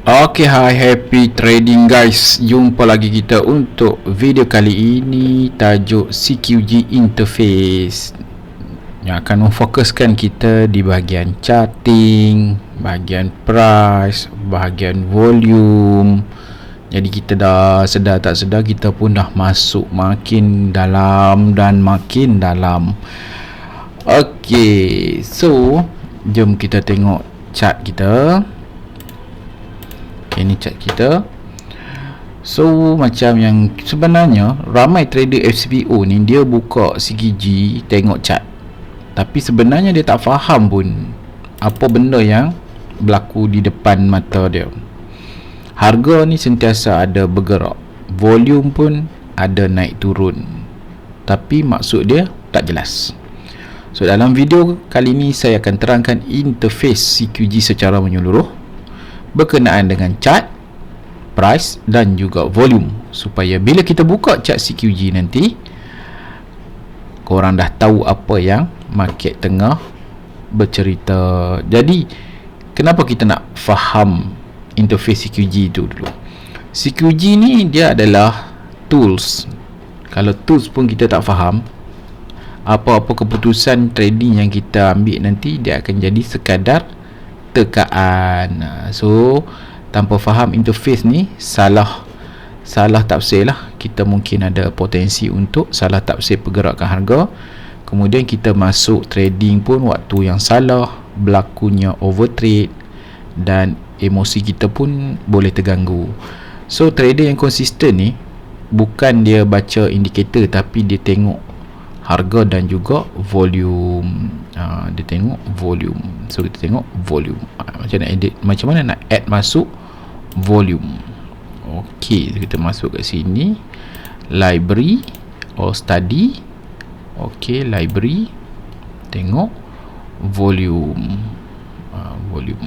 Okay, hi happy trading guys. Jumpa lagi kita untuk video kali ini Tajuk CQG Interface. Yang akan memfokuskan kita di bahagian charting Bahagian price Bahagian volume. Jadi kita dah sedar tak sedar Kita pun dah masuk makin dalam Dan makin dalam. Okay, so Jom kita tengok chart kita Okay, ni chart kita. So macam yang sebenarnya ramai trader FCPO ni dia buka CGG tengok chart Tapi sebenarnya dia tak faham pun apa benda yang berlaku di depan mata dia. Harga ni sentiasa ada bergerak. Volume pun ada naik turun. Tapi maksud dia tak jelas. So dalam video kali ni saya akan terangkan interface CQG secara menyeluruh berkenaan dengan chart price dan juga volume. Supaya bila kita buka chart CQG nanti korang dah tahu apa yang market tengah bercerita. Jadi kenapa kita nak faham interface CQG itu dulu? CQG ni dia adalah tools. Kalau tools pun kita tak faham apa-apa keputusan trading yang kita ambil nanti dia akan jadi sekadar tekaan so tanpa faham interface ni salah salah tafsir lah. Kita mungkin ada potensi untuk salah tafsir pergerakan harga. Kemudian kita masuk trading pun waktu yang salah berlakunya overtrade dan emosi kita pun boleh terganggu. So trader yang konsisten ni bukan dia baca indikator tapi dia tengok harga dan juga volume uh, dia tengok volume. So kita tengok volume. Uh, macam nak edit macam mana nak add masuk volume. Ok kita masuk kat sini. Library or study. Ok library. Tengok volume. Uh, volume.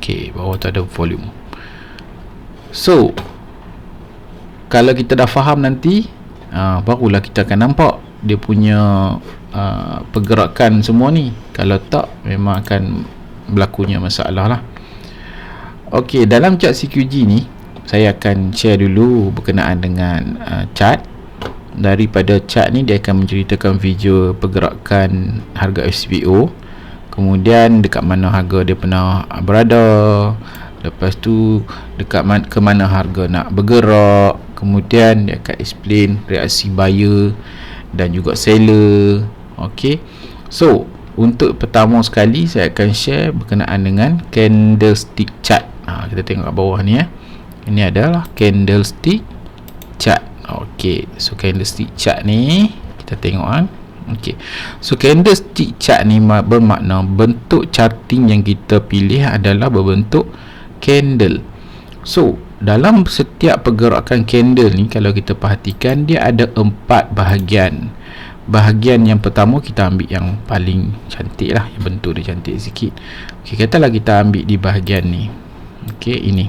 Ok bawah tu ada volume. So kalau kita dah faham nanti uh, barulah kita akan nampak dia punya uh, pergerakan semua ni. Kalau tak memang akan berlakunya masalah lah. Ok dalam chart CQG ni saya akan share dulu berkenaan dengan uh, chart daripada chart ni dia akan menceritakan video pergerakan harga FCPO kemudian dekat mana harga dia pernah berada. Lepas tu dekat man, ke mana harga nak bergerak kemudian dia akan explain reaksi buyer dan juga seller. Ok so untuk pertama sekali saya akan share berkenaan dengan candlestick chart. Ha, kita tengok kat bawah ni ya. ini adalah candlestick chart. Ok so candlestick chart ni kita tengok kan. Ok so candlestick chart ni bermakna bentuk charting yang kita pilih adalah berbentuk candle. So dalam setiap pergerakan candle ni kalau kita perhatikan dia ada empat bahagian. Bahagian yang pertama kita ambil yang paling cantik lah yang bentuk dia cantik sikit. Ok katalah kita ambil di bahagian ni. Ok ini.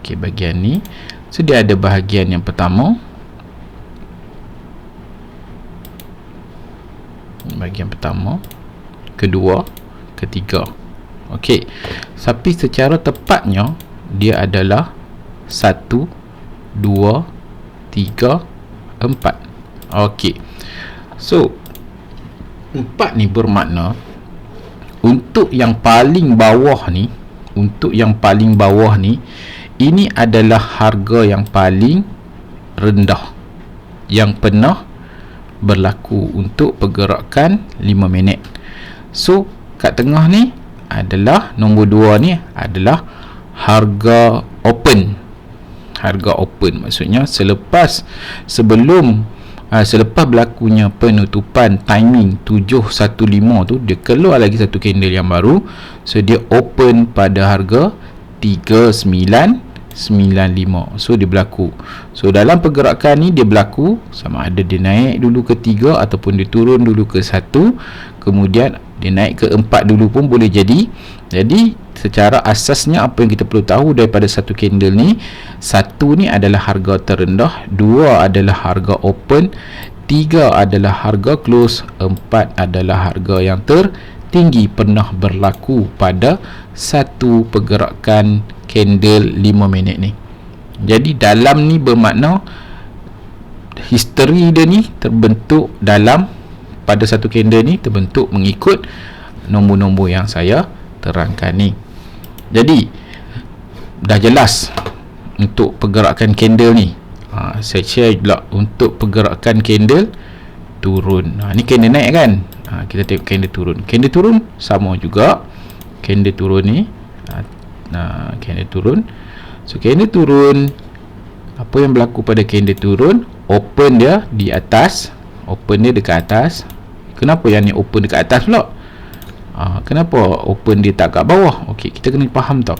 Ok bahagian ni. So dia ada bahagian yang pertama. Bahagian pertama. Kedua. Ketiga. Ok tapi secara tepatnya dia adalah satu, dua, tiga, empat. Okey. So empat ni bermakna untuk yang paling bawah ni, untuk yang paling bawah ni ini adalah harga yang paling rendah yang pernah berlaku untuk pergerakan 5 minit. So kat tengah ni adalah nombor 2 ni adalah harga open. Harga open maksudnya selepas sebelum uh, selepas berlakunya penutupan timing 715 tu dia keluar lagi satu candle yang baru. So dia open pada harga 3995 so dia berlaku. So dalam pergerakan ni dia berlaku sama ada dia naik dulu ke 3 ataupun dia turun dulu ke 1 kemudian dia naik ke 4 dulu pun boleh jadi. Jadi secara asasnya apa yang kita perlu tahu daripada satu candle ni satu ni adalah harga terendah dua adalah harga open tiga adalah harga close empat adalah harga yang ter tinggi pernah berlaku pada satu pergerakan candle 5 minit ni. Jadi dalam ni bermakna history dia ni terbentuk dalam pada satu candle ni terbentuk mengikut nombor-nombor yang saya terangkan ni jadi dah jelas untuk pergerakan candle ni. Ha, saya share pula untuk pergerakan candle turun. Ha, ni candle naik kan? Ha, kita tengok candle turun. Candle turun sama juga. Candle turun ni ha, ha, candle turun. So candle turun apa yang berlaku pada candle turun? Open dia di atas. Open dia dekat atas. Kenapa yang ni open dekat atas pula ha, kenapa open dia tak kat bawah? Ok kita kena faham tau.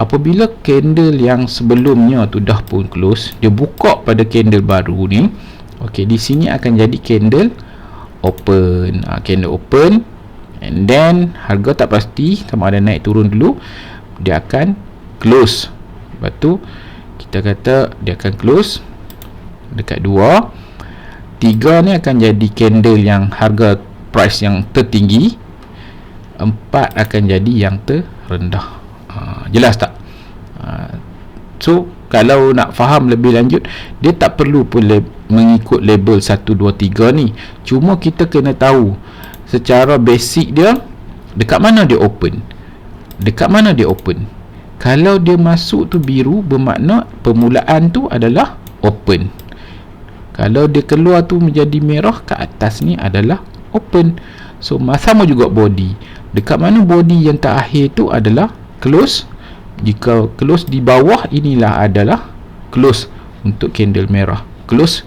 Apabila candle yang sebelumnya tu dah pun close dia buka pada candle baru ni ok di sini akan jadi candle open. Ha, candle open and then harga tak pasti sama ada naik turun dulu dia akan close. Lepas tu kita kata dia akan close dekat 2 3 ni akan jadi candle yang harga price yang tertinggi 4 akan jadi yang terendah. Ha, jelas tak? Ha, so kalau nak faham lebih lanjut dia tak perlu pun lab, mengikut label 1, 2, 3 ni. Cuma kita kena tahu secara basic dia dekat mana dia open? Dekat mana dia open? Kalau dia masuk tu biru bermakna permulaan tu adalah open. Kalau dia keluar tu menjadi merah ke atas ni adalah open. So sama juga body dekat mana body yang terakhir tu adalah close? Jika close di bawah inilah adalah close untuk candle merah. Close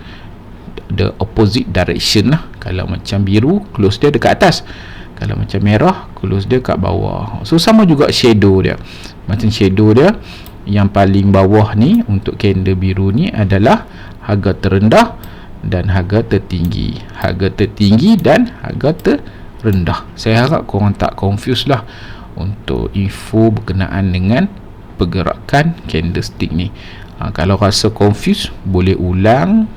the opposite direction lah. Kalau macam biru close dia dekat atas. Kalau macam merah close dia kat bawah. So sama juga shadow dia. Macam shadow dia yang paling bawah ni untuk candle biru ni adalah harga terendah dan harga tertinggi. Harga tertinggi dan harga terendah saya harap korang tak confuse lah untuk info berkenaan dengan pergerakan candlestick ni. Ha, kalau rasa confuse boleh ulang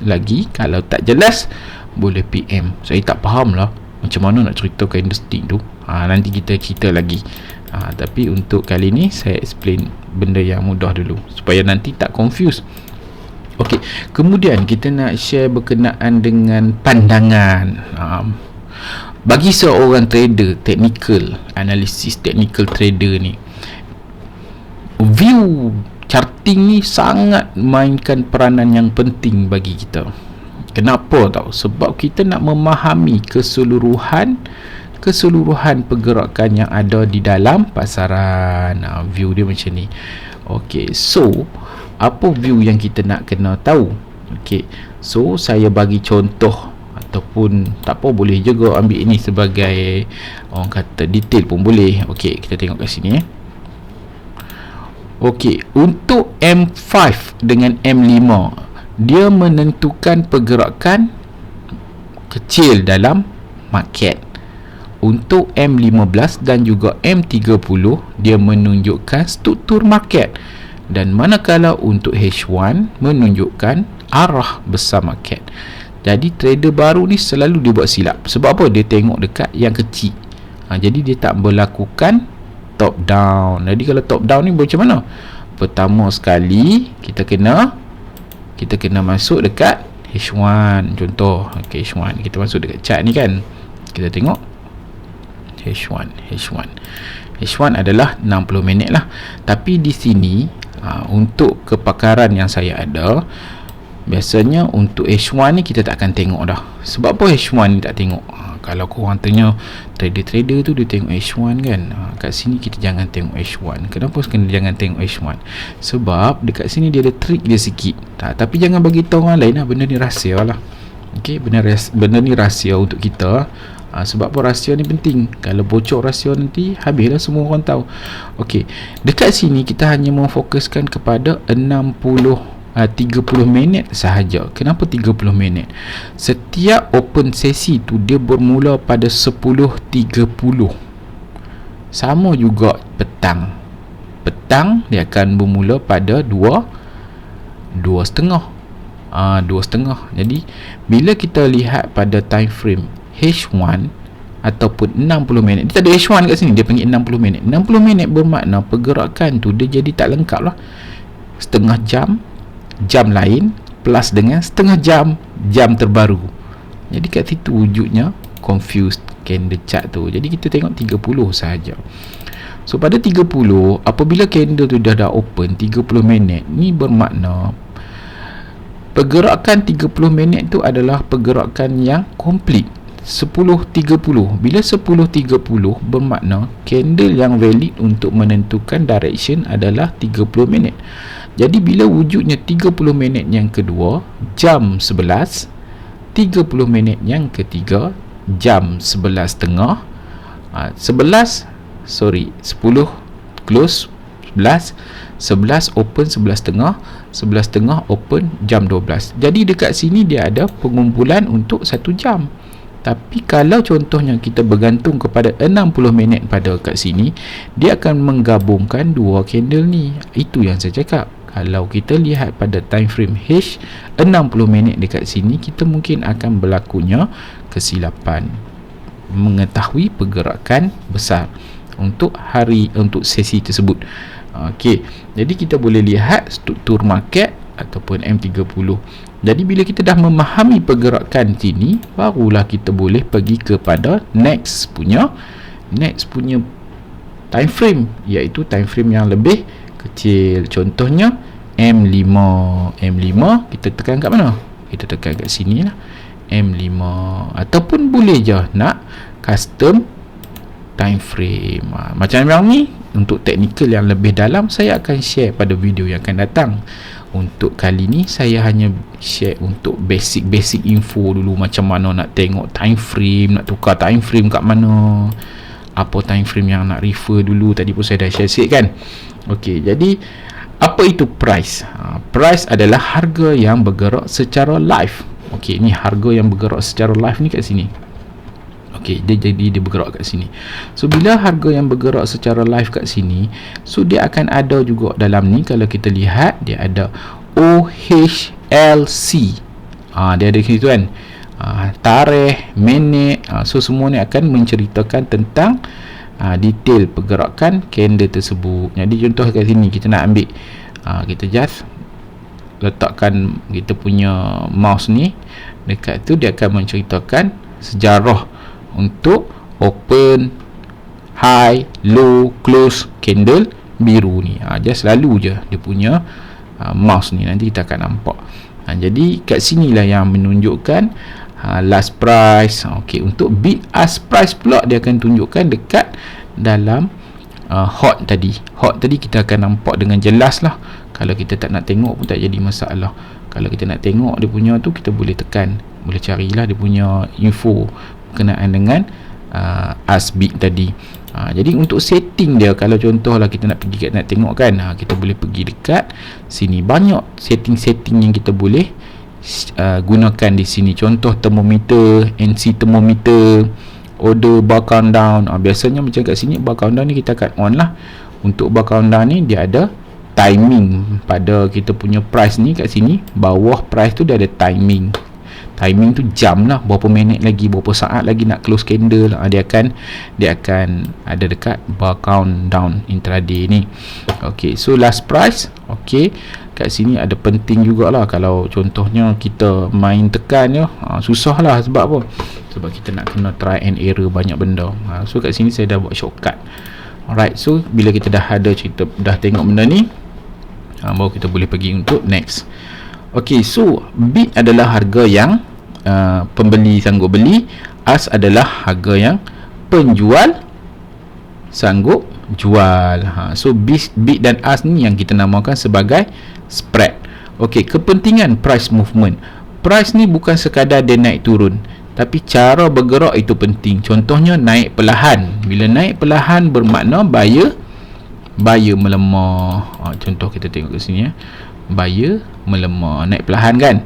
lagi. Kalau tak jelas boleh PM saya tak faham lah macam mana nak cerita candlestick tu. Ha, nanti kita cerita lagi. Ha, tapi untuk kali ni saya explain benda yang mudah dulu supaya nanti tak confuse. Ok kemudian kita nak share berkenaan dengan pandangan. Ha, bagi seorang trader technical analisis technical trader ni view charting ni sangat mainkan peranan yang penting bagi kita. Kenapa tau? Sebab kita nak memahami keseluruhan keseluruhan pergerakan yang ada di dalam pasaran. Uh, view dia macam ni. Ok so apa view yang kita nak kena tahu? Ok so saya bagi contoh ataupun tak apa boleh juga ambil ini sebagai orang kata detail pun boleh. Ok kita tengok kat sini eh. Ok untuk M5 dengan M5 dia menentukan pergerakan kecil dalam market. Untuk M15 dan juga M30 dia menunjukkan struktur market. Dan manakala untuk H1 menunjukkan arah besar market jadi trader baru ni selalu dia buat silap. Sebab apa? Dia tengok dekat yang kecil. Ha, jadi dia tak berlakukan top down. Jadi kalau top down ni macam mana? Pertama sekali kita kena kita kena masuk dekat H1 contoh okay, H1 kita masuk dekat chart ni kan? Kita tengok. H1 H1 H1 adalah 60 minit lah. Tapi di sini uh, untuk kepakaran yang saya ada biasanya untuk H1 ni kita tak akan tengok dah. Sebab apa H1 ni tak tengok? Uh, kalau korang tanya trader-trader tu dia tengok H1 kan. Uh, kat sini kita jangan tengok H1 kenapa kena jangan tengok H1 sebab dekat sini dia ada trik dia sikit. Tak, tapi jangan bagi tahu orang lain lah. Benda ni rahsia lah. Ok benda, benda ni rahsia untuk kita. Ha, sebab apa rahsia ni penting? Kalau bocor rahsia nanti habislah semua orang tahu. Ok dekat sini kita hanya memfokuskan kepada 60 uh, 30 minit sahaja. Kenapa 30 minit? Setiap open sesi tu dia bermula pada 10.30 sama juga petang. Petang dia akan bermula pada 2 dua setengah. Uh, dua setengah. Jadi bila kita lihat pada time frame H1 ataupun 60 minit dia tak ada H1 kat sini dia panggil 60 minit. 60 minit bermakna pergerakan tu dia jadi tak lengkap lah. Setengah jam jam lain plus dengan setengah jam jam terbaru. Jadi kat situ wujudnya confused candle chart tu. Jadi kita tengok 30 sahaja. So pada 30 apabila candle tu dah dah open 30 minit ni bermakna pergerakan 30 minit tu adalah pergerakan yang complete 10.30 bila 10.30 bermakna candle yang valid untuk menentukan direction adalah 30 minit. Jadi bila wujudnya 30 minit yang kedua jam 11 30 minit yang ketiga jam 11 tengah 11 sorry 10 close 11 11 open 11 tengah 11 tengah open jam 12 jadi dekat sini dia ada pengumpulan untuk 1 jam tapi kalau contohnya kita bergantung kepada 60 minit pada kat sini dia akan menggabungkan dua candle ni. Itu yang saya cakap. Kalau kita lihat pada time frame H 60 minit dekat sini kita mungkin akan berlakunya kesilapan. Mengetahui pergerakan besar untuk hari untuk sesi tersebut. Okey, jadi kita boleh lihat struktur market ataupun M30 jadi bila kita dah memahami pergerakan sini barulah kita boleh pergi kepada next punya next punya time frame iaitu time frame yang lebih kecil. Contohnya M5 M5 kita tekan kat mana? Kita tekan kat sini lah. M5 ataupun boleh je nak custom time frame ha, macam yang ni untuk teknikal yang lebih dalam saya akan share pada video yang akan datang untuk kali ni saya hanya share untuk basic-basic info dulu macam mana nak tengok time frame nak tukar time frame kat mana apa time frame yang nak refer dulu. Tadi pun saya dah share sikit kan? Ok jadi apa itu price? Ha, price adalah harga yang bergerak secara live. Ok ni harga yang bergerak secara live ni kat sini Okey, dia jadi dia bergerak kat sini. So bila harga yang bergerak secara live kat sini, so dia akan ada juga dalam ni kalau kita lihat dia ada OHLC. Ah ha, dia ada situ kan. Ha, tarikh, minit, ha, so semua ni akan menceritakan tentang ha, detail pergerakan candle tersebut. Jadi contoh kat sini kita nak ambil ha, kita just letakkan kita punya mouse ni dekat tu dia akan menceritakan sejarah untuk open high low close candle biru ni. Ha, just lalu je dia punya ha, mouse ni. Nanti kita akan nampak. Ha, jadi kat sini lah yang menunjukkan ha, last price. Ha, ok untuk bid ask price pula dia akan tunjukkan dekat dalam uh, hot tadi. Hot tadi kita akan nampak dengan jelas lah. Kalau kita tak nak tengok pun tak jadi masalah. Kalau kita nak tengok dia punya tu kita boleh tekan. Boleh carilah dia punya info berkenaan dengan uh, asbik tadi. Ha, jadi untuk setting dia kalau contohlah kita nak pergi nak tengok kan ha, kita boleh pergi dekat sini. Banyak setting-setting yang kita boleh uh, gunakan di sini. Contoh termometer NC termometer order bar countdown ha, biasanya macam kat sini bar countdown ni kita akan on lah. Untuk bar countdown ni dia ada timing. Pada kita punya price ni kat sini bawah price tu dia ada timing timing tu jam lah. Berapa minit lagi berapa saat lagi nak close candle lah. dia akan dia akan ada dekat bar countdown intraday ni. Ok so last price ok kat sini ada penting jugalah kalau contohnya kita main tekan ya. Ha, susah lah sebab apa? Sebab kita nak kena try and error banyak benda. Ha, so kat sini saya dah buat shortcut. Alright so bila kita dah ada cerita dah tengok benda ni ha, baru kita boleh pergi untuk next. Ok so bid adalah harga yang uh, pembeli sanggup beli as adalah harga yang penjual sanggup jual. Ha. so bid, dan as ni yang kita namakan sebagai spread. Ok kepentingan price movement. Price ni bukan sekadar dia naik turun tapi cara bergerak itu penting. Contohnya naik perlahan. Bila naik perlahan bermakna buyer buyer melemah. Ha, contoh kita tengok ke sini ya. Buyer melemah. Naik perlahan kan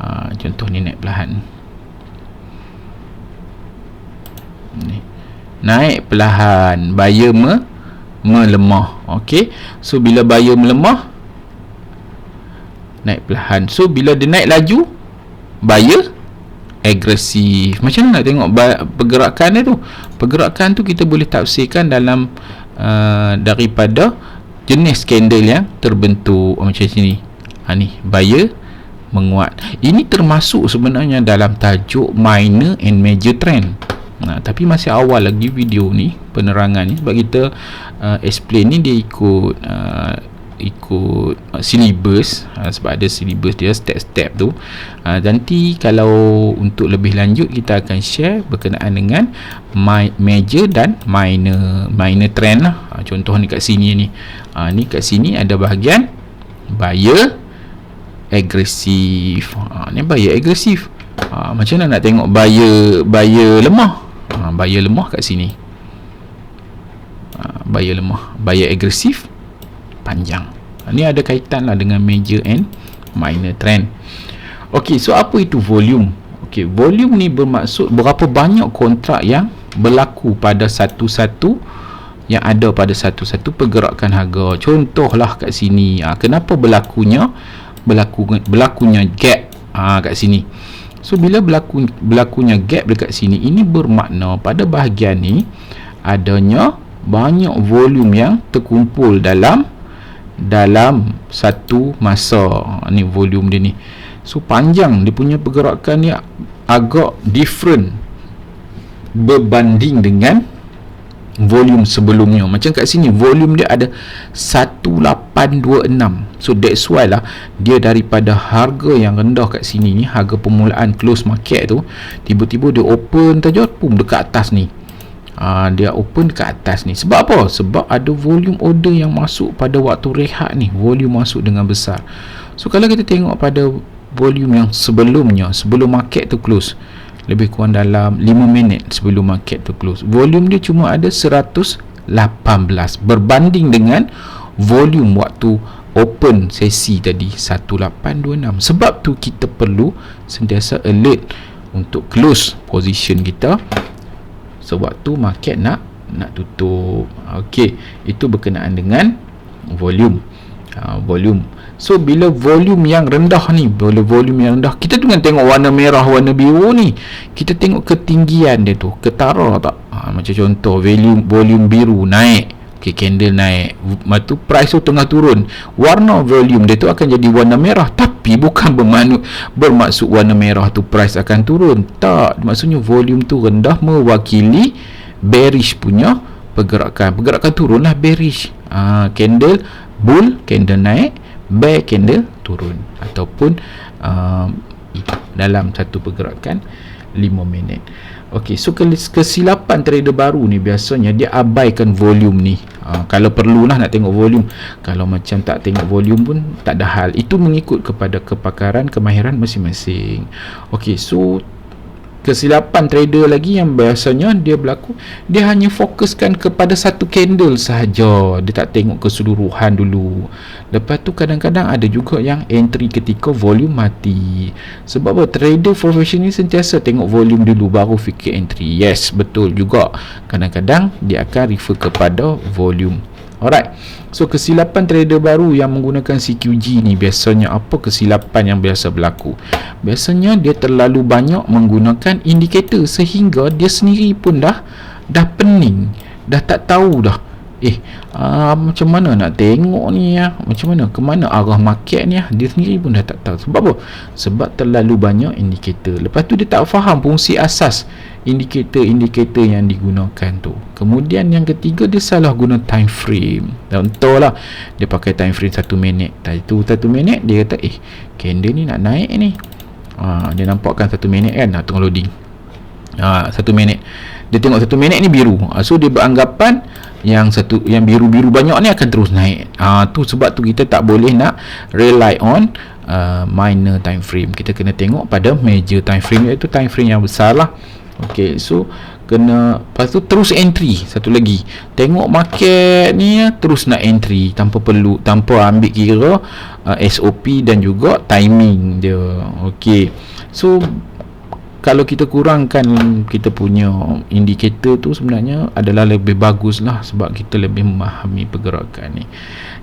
ha, contoh ni naik perlahan. Ni. naik perlahan. Buyer me, melemah. Ok so bila buyer melemah naik perlahan. So bila dia naik laju buyer agresif. Macam mana nak tengok pergerakan dia tu? Pergerakan tu kita boleh tafsirkan dalam uh, daripada jenis candle yang terbentuk. Macam sini. Ha, ni. Buyer menguat. Ini termasuk sebenarnya dalam tajuk minor and major trend. Nah, tapi masih awal lagi video ni penerangan ni. Sebab kita uh, explain ni dia ikut uh, ikut uh, syllabus. Uh, sebab ada syllabus dia step-step tu. Uh, nanti kalau untuk lebih lanjut kita akan share berkenaan dengan major dan minor minor trend lah. Contoh ni kat sini ni. Ni kat sini ada bahagian buyer agresif ha, ni buyer agresif ha, macam mana nak tengok buyer buyer lemah? Ha, buyer lemah kat sini. Ha, buyer lemah buyer agresif panjang. Ha, ni ada kaitan lah dengan major and minor trend. Ok so apa itu volume? Ok volume ni bermaksud berapa banyak kontrak yang berlaku pada satu-satu yang ada pada satu-satu pergerakan harga. Contohlah kat sini ha, kenapa berlakunya berlaku berlakunya gap ha, kat sini. So bila berlaku berlakunya gap dekat sini ini bermakna pada bahagian ni adanya banyak volume yang terkumpul dalam dalam satu masa. Ha, ni volume dia ni. So panjang. Dia punya pergerakan ni agak different berbanding dengan volume sebelumnya. Macam kat sini volume dia ada 1826 so that's why lah dia daripada harga yang rendah kat sini ni harga permulaan close market tu tiba-tiba dia open saja pun dekat atas ni. Ha, dia open dekat atas ni. Sebab apa? sebab ada volume order yang masuk pada waktu rehat ni. Volume masuk dengan besar. So kalau kita tengok pada volume yang sebelumnya sebelum market tu close lebih kurang dalam 5 minit sebelum market tu close. Volume dia cuma ada 118 berbanding dengan volume waktu open sesi tadi 1826 sebab tu kita perlu sentiasa alert untuk close position kita sewaktu market nak nak tutup. Ok itu berkenaan dengan volume. Uh, volume So bila volume yang rendah ni Bila volume yang rendah Kita dengan tengok warna merah Warna biru ni Kita tengok ketinggian dia tu Ketara tak? Ha, Macam contoh volume, volume biru naik Okay candle naik Lepas tu price tu tengah turun. Warna volume dia tu akan jadi warna merah Tapi bukan bermanu, bermaksud warna merah tu price akan turun. Tak Maksudnya volume tu rendah Mewakili Bearish punya Pergerakan. Pergerakan turun lah bearish. Ha, Candle Bull Candle naik bear candle turun ataupun uh, dalam satu pergerakan 5 minit. Ok so kesilapan trader baru ni biasanya dia abaikan volume ni. Uh, kalau perlulah nak tengok volume. Kalau macam tak tengok volume pun tak ada hal. Itu mengikut kepada kepakaran kemahiran masing-masing. Ok so kesilapan trader lagi yang biasanya dia berlaku dia hanya fokuskan kepada satu candle sahaja. Dia tak tengok keseluruhan dulu. Lepas tu kadang-kadang ada juga yang entry ketika volume mati. Sebab apa? Trader profesional sentiasa tengok volume dulu baru fikir entry. Yes betul juga. Kadang-kadang dia akan refer kepada volume alright So kesilapan trader baru yang menggunakan CQG ni biasanya apa kesilapan yang biasa berlaku? Biasanya dia terlalu banyak menggunakan indikator sehingga dia sendiri pun dah dah pening, dah tak tahu dah eh ah, macam mana nak tengok ni ya? Macam mana ke mana arah market ni ya? Dia sendiri pun dah tak tahu. Sebab apa? Sebab terlalu banyak indikator. Lepas tu dia tak faham fungsi asas indikator-indikator yang digunakan tu. Kemudian yang ketiga dia salah guna time frame. Contohlah dia pakai time frame 1 minit. Tadi tu 1 minit dia kata eh candle ni nak naik ni. Ha, dia nampakkan 1 minit kan nak tengok loading. Ha, 1 minit. Dia tengok 1 minit ni biru. Ha, so dia beranggapan yang satu yang biru-biru banyak ni akan terus naik. Ah tu sebab tu kita tak boleh nak rely on uh, minor time frame. Kita kena tengok pada major time frame iaitu time frame yang besar lah. Okey, so kena lepas tu terus entry satu lagi. Tengok market ni terus nak entry tanpa perlu tanpa ambil kira uh, SOP dan juga timing dia. Okey. So kalau kita kurangkan kita punya indikator tu sebenarnya adalah lebih bagus lah sebab kita lebih memahami pergerakan ni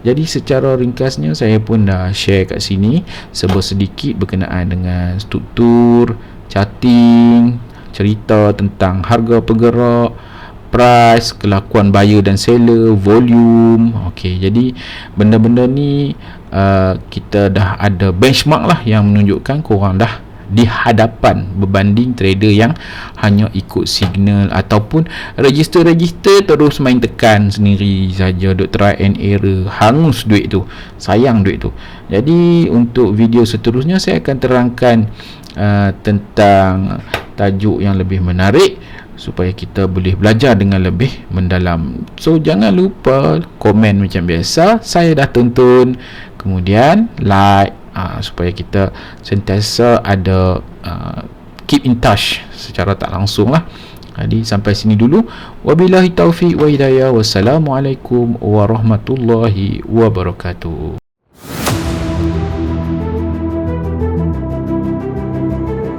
jadi secara ringkasnya saya pun dah share kat sini sebuah sedikit berkenaan dengan struktur chatting cerita tentang harga bergerak price, kelakuan buyer dan seller, volume. Okey, jadi benda-benda ni uh, kita dah ada benchmark lah yang menunjukkan korang dah di hadapan berbanding trader yang hanya ikut signal ataupun register-register terus main tekan sendiri saja duk try and error hangus duit tu sayang duit tu jadi untuk video seterusnya saya akan terangkan uh, tentang tajuk yang lebih menarik supaya kita boleh belajar dengan lebih mendalam. So jangan lupa komen macam biasa. Saya dah tonton. Kemudian like uh, supaya kita sentiasa ada uh, keep in touch secara tak langsung lah. Jadi sampai sini dulu. Wabillahi taufiq wa hidayah. Wassalamualaikum warahmatullahi wabarakatuh.